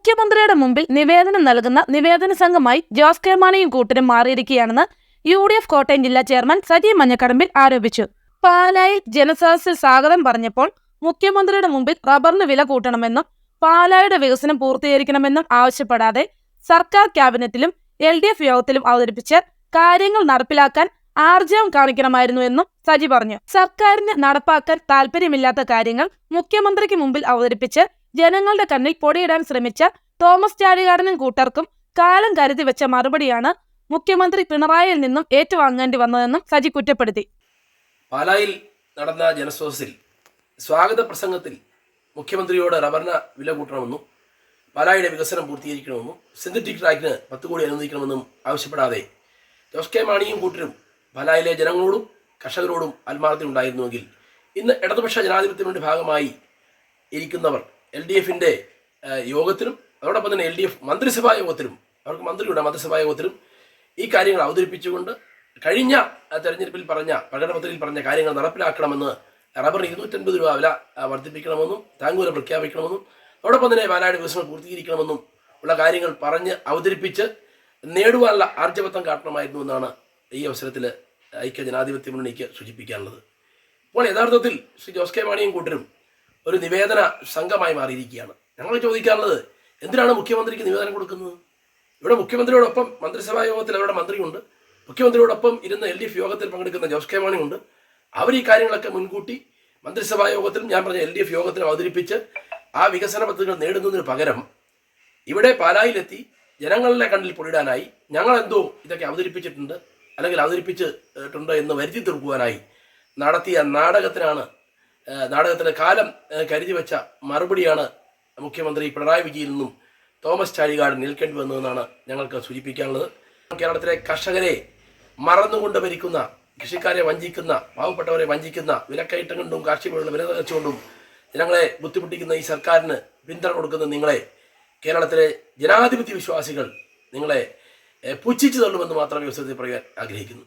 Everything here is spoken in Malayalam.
മുഖ്യമന്ത്രിയുടെ മുമ്പിൽ നിവേദനം നൽകുന്ന നിവേദന സംഘമായി ജോസ് കെ മാണിയും കൂട്ടരും മാറിയിരിക്കുകയാണെന്ന് യു ഡി എഫ് കോട്ടയം ജില്ലാ ചെയർമാൻ സജി മഞ്ഞക്കടമ്പിൽ ആരോപിച്ചു. പാലായിൽ ജനസദസ്സിൽ സ്വാഗതം പറഞ്ഞപ്പോൾ മുഖ്യമന്ത്രിയുടെ മുമ്പിൽ റബ്ബറിന് വില കൂട്ടണമെന്നും പാലായുടെ വികസനം പൂർത്തീകരിക്കണമെന്നും ആവശ്യപ്പെടാതെ സർക്കാർ ക്യാബിനറ്റിലും എൽ ഡി എഫ് യോഗത്തിലും അവതരിപ്പിച്ച് കാര്യങ്ങൾ നടപ്പിലാക്കാൻ ആർജവം കാണിക്കണമായിരുന്നു എന്നും സജി പറഞ്ഞു. സർക്കാരിന് നടപ്പാക്കാൻ താല്പര്യമില്ലാത്ത കാര്യങ്ങൾ മുഖ്യമന്ത്രിക്ക് മുമ്പിൽ അവതരിപ്പിച്ച് ജനങ്ങളുടെ കണ്ണിൽ പൊടിയിടാൻ ശ്രമിച്ച തോമസ് ചാഴികാടനും കൂട്ടർക്കും കാലം കരുതി വെച്ച മറുപടിയാണ് മുഖ്യമന്ത്രി പിണറായിയിൽ നിന്നും ഏറ്റുവാങ്ങേണ്ടി വന്നതെന്നും സജി കുറ്റപ്പെടുത്തി. പാലായിൽ നടന്ന ജനസ്രോതസ്സിൽ സ്വാഗത പ്രസംഗത്തിൽ മുഖ്യമന്ത്രിയോട് റബ്ബറിന് വില കൂട്ടണമെന്നും പാലായുടെ വികസനം പൂർത്തീകരിക്കണമെന്നും സിന്തറ്റിക് ട്രാക്കിന് പത്ത് കോടി അനുവദിക്കണമെന്നും ആവശ്യപ്പെടാതെ ജോസ് കെ മാണിയും കൂട്ടരും പാലായിലെ ജനങ്ങളോടും കർഷകരോടും ആത്മാർത്ഥത ഉണ്ടായിരുന്നുവെങ്കിൽ ഇന്ന് ഇടതുപക്ഷ ജനാധിപത്യത്തിന്റെ ഭാഗമായി ഇരിക്കുന്നവർ എൽ ഡി എഫിന്റെ യോഗത്തിലും അതോടൊപ്പം തന്നെ എൽ ഡി എഫ് മന്ത്രിസഭാ യോഗത്തിലും അവർക്ക് മന്ത്രിയുടെ മന്ത്രിസഭാ യോഗത്തിലും ഈ കാര്യങ്ങൾ അവതരിപ്പിച്ചുകൊണ്ട് കഴിഞ്ഞ തെരഞ്ഞെടുപ്പിൽ പറഞ്ഞ പ്രകടനപത്രികയിൽ പറഞ്ഞ കാര്യങ്ങൾ നടപ്പിലാക്കണമെന്ന് റബ്ബർ ഇരുന്നൂറ്റൻപത് രൂപ വില വർദ്ധിപ്പിക്കണമെന്നും താങ്കൂലം പ്രഖ്യാപിക്കണമെന്നും അതോടൊപ്പം തന്നെ വയനാട് വികസനം പൂർത്തീകരിക്കണമെന്നും ഉള്ള കാര്യങ്ങൾ പറഞ്ഞ് അവതരിപ്പിച്ച് നേടുവാനുള്ള ആർജവത്വം കാട്ടണമായിരുന്നു എന്നാണ് ഈ അവസരത്തിൽ ഐക്യ ജനാധിപത്യ മുന്നണിക്ക് സൂചിപ്പിക്കാനുള്ളത്. ഇപ്പോൾ യഥാർത്ഥത്തിൽ ശ്രീ ജോസ് കെ മാണിയും കൂട്ടരും ഒരു നിവേദന സംഘമായി മാറിയിരിക്കുകയാണ്. ഞങ്ങൾ ചോദിക്കാനുള്ളത് എന്തിനാണ് മുഖ്യമന്ത്രിക്ക് നിവേദനം കൊടുക്കുന്നത്? ഇവിടെ മുഖ്യമന്ത്രിയോടൊപ്പം മന്ത്രിസഭാ യോഗത്തിൽ അവരുടെ മന്ത്രിയുണ്ട്. മുഖ്യമന്ത്രിയോടൊപ്പം ഇരുന്ന് എൽ ഡി എഫ് യോഗത്തിൽ പങ്കെടുക്കുന്ന ജോസ് കെ മാണിയുണ്ട്. അവർ ഈ കാര്യങ്ങളൊക്കെ മുൻകൂട്ടി മന്ത്രിസഭാ യോഗത്തിലും ഞാൻ പറഞ്ഞ എൽ ഡി എഫ് യോഗത്തിലും അവതരിപ്പിച്ച് ആ വികസന പദ്ധതികൾ നേടുന്നതിന് പകരം ഇവിടെ പാലായിലെത്തി ജനങ്ങളുടെ കണ്ണിൽ പൊടിയിടാനായി ഞങ്ങൾ എന്തോ ഇതൊക്കെ അവതരിപ്പിച്ചിട്ടുണ്ട് അല്ലെങ്കിൽ അവതരിപ്പിച്ചിട്ടുണ്ട് എന്ന് വരുത്തി തീർക്കുവാനായി നടത്തിയ നാടകത്തിനാണ് നാടകത്തിന് കാലം കരുതി വെച്ച മറുപടിയാണ് മുഖ്യമന്ത്രി പിണറായി വിജയനിൽ നിന്നും തോമസ് ചാഴികാട് നിൽക്കേണ്ടി വന്നതെന്നാണ് ഞങ്ങൾക്ക് സൂചിപ്പിക്കാനുള്ളത്. കേരളത്തിലെ കർഷകരെ മറന്നുകൊണ്ട് ഭരിക്കുന്ന കൃഷിക്കാരെ വഞ്ചിക്കുന്ന പാവപ്പെട്ടവരെ വഞ്ചിക്കുന്ന വിലക്കയറ്റം കൊണ്ടും കാർഷിക വില തകർച്ചുകൊണ്ടും ജനങ്ങളെ ബുദ്ധിമുട്ടിക്കുന്ന ഈ സർക്കാരിന് പിന്തുണ കൊടുക്കുന്ന നിങ്ങളെ കേരളത്തിലെ ജനാധിപത്യ വിശ്വാസികൾ നിങ്ങളെ പുച്ഛിച്ചു തള്ളുമെന്ന് മാത്രമേ ഈ അവസരത്തിൽ പറയാൻ ആഗ്രഹിക്കുന്നു.